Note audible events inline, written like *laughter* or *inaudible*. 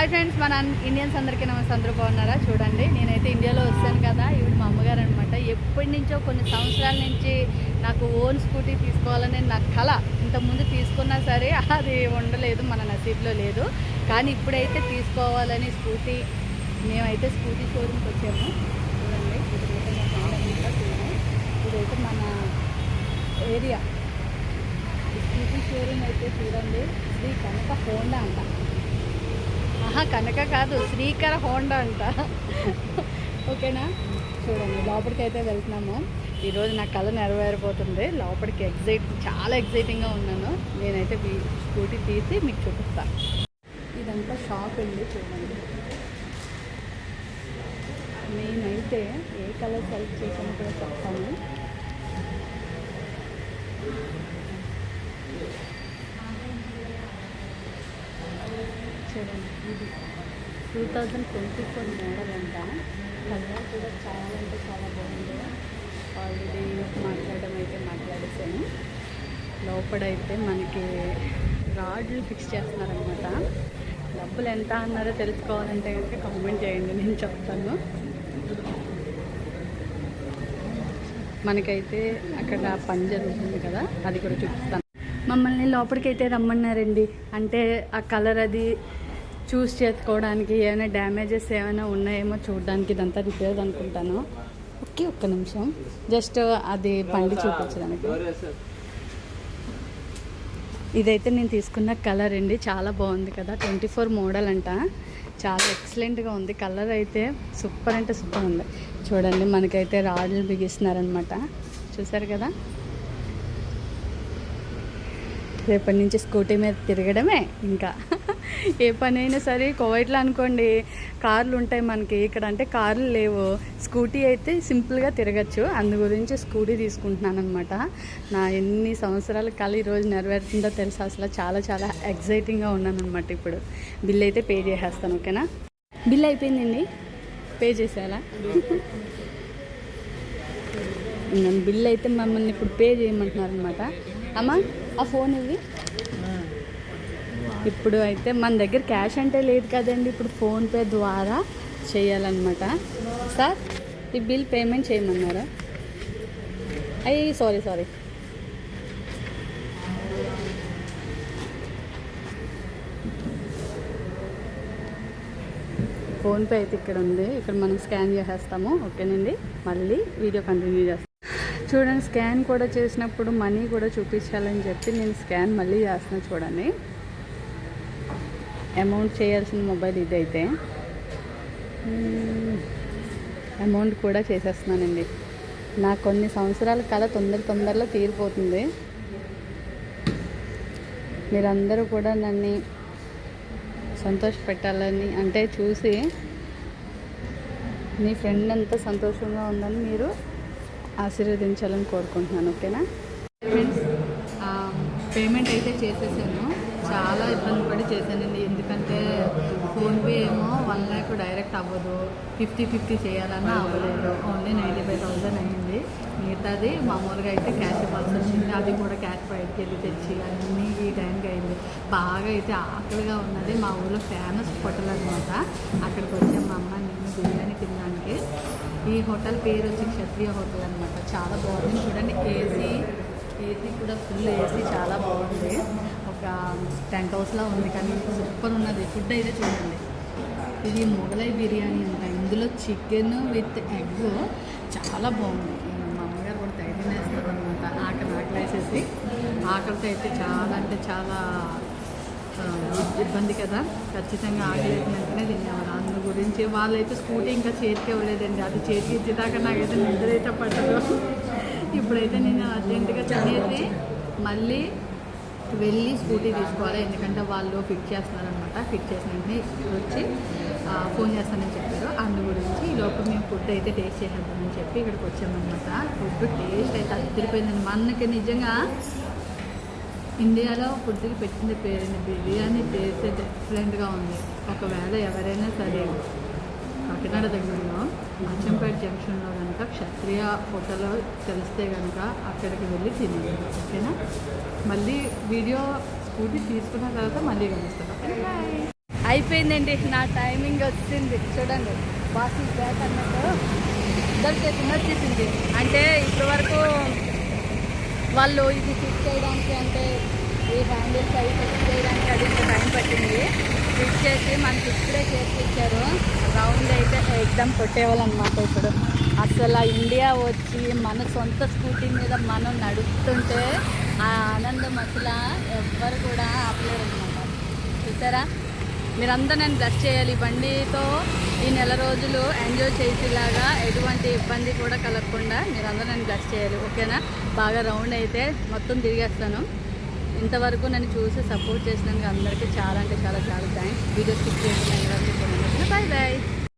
Hi friends మన Indians అందరికీ నమస్తే. అందరూ బాగున్నారా? చూడండి నేనైతే ఇండియాలో వచ్చాను కదా. ఇవి మా అమ్మగారు అనమాట ఎప్పటి నుంచో కొన్ని సంవత్సరాల నుంచి నాకు ఓన్ స్కూటీ తీసుకోవాలని నా కళ ఇంతకుముందు తీసుకున్నా సరే అది ఉండలేదు మన నసీబ్లో లేదు. కానీ ఇప్పుడైతే తీసుకోవాలని స్కూటీ మేమైతే స్కూటీ షోరూమ్కి వచ్చాము. చూడండి ఇదైతే చూడండి. ఇదైతే మన ఏరియా స్కూటీ షోరూమ్ అయితే చూడండి శ్రీ కనక హోండా అంట. కనక కాదు శ్రీకర హోండా అంట. ఓకేనా? చూడండి లోపలికి అయితే వెళ్తున్నాము. ఈరోజు నా కళ నెరవేరిపోతుంది లోపలికి ఎగ్జైట్ చాలా ఎగ్జైటింగ్గా ఉన్నాను. నేనైతే స్కూటీ తీసి మీకు చూపిస్తాను ఇదంతా షాప్ అండి చూడండి. నేనైతే ఏ కలర్ సెలెక్ట్ చేసానో కూడా చెప్తాను చూడండి ఇది two thousand twenty four model అంట కలర్ కూడా చాలా అంటే చాలా బాగుంది. ఆల్రెడీ మాట్లాడడం అయితే మాట్లాడేసాను. లోపడైతే మనకి రాడ్లు ఫిక్స్ చేస్తున్నారనమాట డబ్బులు ఎంత అన్నారో తెలుసుకోవాలంటే కనుక కామెంట్ చేయండి నేను చెప్తాను. మనకైతే అక్కడ పని జరుగుతుంది కదా అది కూడా చూపిస్తాను. మమ్మల్ని లోపలికైతే రమ్మన్నారండి. అంటే ఆ కలర్ అది చూస్ చేసుకోవడానికి ఏమైనా డ్యామేజెస్ ఏమైనా ఉన్నాయేమో చూడడానికి ఇదంతా రిపేర్ అనుకుంటాను. ఓకే ఒక్క నిమిషం. జస్ట్ అది బండి చూపించడానికి. ఇదైతే నేను తీసుకున్న కలర్ అండి. చాలా బాగుంది కదా. ట్వంటీ ఫోర్ మోడల్ అంట. చాలా ఎక్సలెంట్గా ఉంది. కలర్ అయితే సూపర్ అంటే సూపర్ ఉంది. చూడండి మనకైతే రాడ్లు బిగిస్తున్నారనమాట చూసారు కదా? రేపటి నుంచి స్కూటీ మీద తిరగడమే ఇంకా. ఏ పని అయినా సరే కోవైట్లో అనుకోండి కార్లు ఉంటాయి మనకి. ఇక్కడ అంటే కార్లు లేవు. స్కూటీ అయితే సింపుల్గా తిరగచ్చు. అందు గురించి స్కూటీ తీసుకుంటున్నాను అనమాట నా ఎన్ని సంవత్సరాల కళ ఈరోజు నెరవేరుతుందో తెలుసు? అసలు చాలా చాలా ఎగ్జైటింగ్గా ఉన్నాను అనమాట ఇప్పుడు. బిల్ అయితే పే చేసేస్తాను ఓకేనా? బిల్ అయిపోయిందండి. పే చేసేలా నన్ను *laughs* బిల్ అయితే మమ్మల్ని ఇప్పుడు పే చేయమంటున్నారు అనమాట అమ్మా ఆ ఫోన్ ఇవి ఇప్పుడు అయితే మన దగ్గర క్యాష్ అంటే లేదు కదండి. ఇప్పుడు ఫోన్పే ద్వారా చేయాలన్నమాట. సార్ ఈ బిల్ పేమెంట్ చేయమన్నారా? అయ్యి సారీ సారీ. ఫోన్పే అయితే ఇక్కడ ఉంది. ఇక్కడ మనం స్కాన్ చేసేస్తాము. ఓకేనండి? మళ్ళీ వీడియో కంటిన్యూ చేస్తాం. చూడండి స్కాన్ కూడా చేసినప్పుడు మనీ కూడా చూపించాలని చెప్పి నేను స్కాన్ మళ్ళీ చేస్తున్నా చూడండి. అమౌంట్ చేయాల్సిన మొబైల్ ఇదైతే. అమౌంట్ కూడా చేసేస్తున్నానండి. నా కొన్ని సంవత్సరాల కళ తొందర తొందరలో తీరిపోతుంది. మీరందరూ కూడా నన్ను సంతోష పెట్టాలని అంటే చూసి మీ ఫ్రెండ్ అంతా సంతోషంగా ఉందని మీరు ఆశీర్వదించాలని కోరుకుంటున్నాను ఓకేనా? ఫ్రెండ్స్ పేమెంట్ అయితే చేసేసాను. చాలా ఇబ్బంది పడి చేశానండి ఎందుకంటే ఫోన్పే ఏమో వన్ ల్యాక్ డైరెక్ట్ అవ్వదు. ఫిఫ్టీ ఫిఫ్టీ చేయాలన్నా అవ్వలేదు. ఓన్లీ నైంటీ ఫైవ్ థౌసండ్ అయింది. మిగతాది మామూలుగా అయితే క్యాష్ ఇవ్వాల్సి వచ్చింది. అది కూడా క్యాష్ బయటకి వెళ్ళి తెచ్చి అన్నీ ఈ టైంకి అయింది. బాగా అయితే ఆకలిగా ఉన్నది. మా ఊళ్ళో ఫేమస్ హోటల్ అనమాట అక్కడికి వచ్చాం. మా అమ్మ నేను బిర్యానీ తినడానికి. ఈ హోటల్ పేరు వచ్చి క్షత్రియ హోటల్ అనమాట చాలా బాగుంది. చూడండి ఏసీ ఏసీ కూడా ఫుల్ ఏసీ చాలా బాగుంది. ఒక టెంట్ హౌస్లా ఉంది కానీ సూపర్ ఉన్నది. ఫుడ్ అయితే చూడండి. ఇది మొగలై బిర్యానీ అంట. ఇందులో చికెన్ విత్ ఎగ్ చాలా బాగుంది. మా అమ్మగారు కూడా తెగ వేస్తారు అనమాట ఆకలి ఆకలి వేసేసి. ఆకలితో అయితే చాలా అంటే చాలా ఇబ్బంది కదా. ఖచ్చితంగా ఆగలేదు వెంటనే తినేవారు. అందు గురించి వాళ్ళైతే స్కూటీ ఇంకా చేతికి ఇవ్వలేదండి. అది చేతికి ఇచ్చేదాకా నాకైతే నిద్ర అయితే పట్టదు. ఇప్పుడైతే నేను అర్జెంటుగా తినేసి మళ్ళీ వెళ్ళి స్కూటీ తీసుకోవాలి. ఎందుకంటే వాళ్ళు ఫిట్ చేస్తున్నారనమాట ఫిట్ చేసిన వెంటనే వచ్చి ఫోన్ చేస్తానని చెప్పారు. అందు గురించి ఈ లోపు మేము ఫుడ్ అయితే టేస్ట్ చేసేద్దామని చెప్పి ఇక్కడికి వచ్చామన్నమాట. ఫుడ్ టేస్ట్ అయితే అదిరిపోయిందండి మనకి నిజంగా ఇండియాలో ఫుడ్కి పెట్టింది పేరు బిర్యానీ టేస్ట్ డిఫరెంట్గా ఉంది. ఒకవేళ ఎవరైనా సరే కాకినాడ దగ్గరలో అచ్చంపేట జంక్షన్లో కనుక క్షత్రియ హోటల్ తెలిస్తే కనుక అక్కడికి వెళ్ళి తినేది ఓకేనా? మళ్ళీ వీడియో స్కూటీ తీసుకున్న తర్వాత మళ్ళీ కలుస్తాను ఓకే అయిపోయిందండి నా టైమింగ్ వచ్చింది చూడండి. బాస్ బ్యాక్ అన్నట్టు ఇద్దరికి వచ్చేసింది అంటే ఇప్పటివరకు వాళ్ళు ఇది ఫిక్స్ చేయడానికి అంటే ఈ హ్యాండిల్స్ అవి ఫిక్స్ చేయడానికి అది టైం పట్టింది. స్టిచ్ చేసి మనకి ఇప్పుడే చేసి ఇచ్చారు. రౌండ్ అయితే ఎగ్జామ్ కొట్టేవాళ్ళనమాట ఇప్పుడు. అసలు ఇండియా వచ్చి మన సొంత స్కూటీ మీద మనం నడుపుతుంటే ఆ ఆనందం అసలు ఎవ్వరు కూడా ఆపలేరనమాట. చూసారా? మీరందరూ నేను బ్లస్ చేయాలి. బండితో ఈ నెల రోజులు ఎంజాయ్ చేసేలాగా ఎటువంటి ఇబ్బంది కూడా కలగకుండా మీరందరూ నేను బ్లస్ చేయాలి. ఓకేనా? బాగా రౌండ్ అయితే మొత్తం తిరిగేస్తాను. ఇంతవరకు నన్ను చూసి సపోర్ట్ చేసినందుకు అందరికీ చాలా అంటే చాలా చాలా థ్యాంక్స్. వీడియో స్కిప్ చేసిన బాయ్ బాయ్.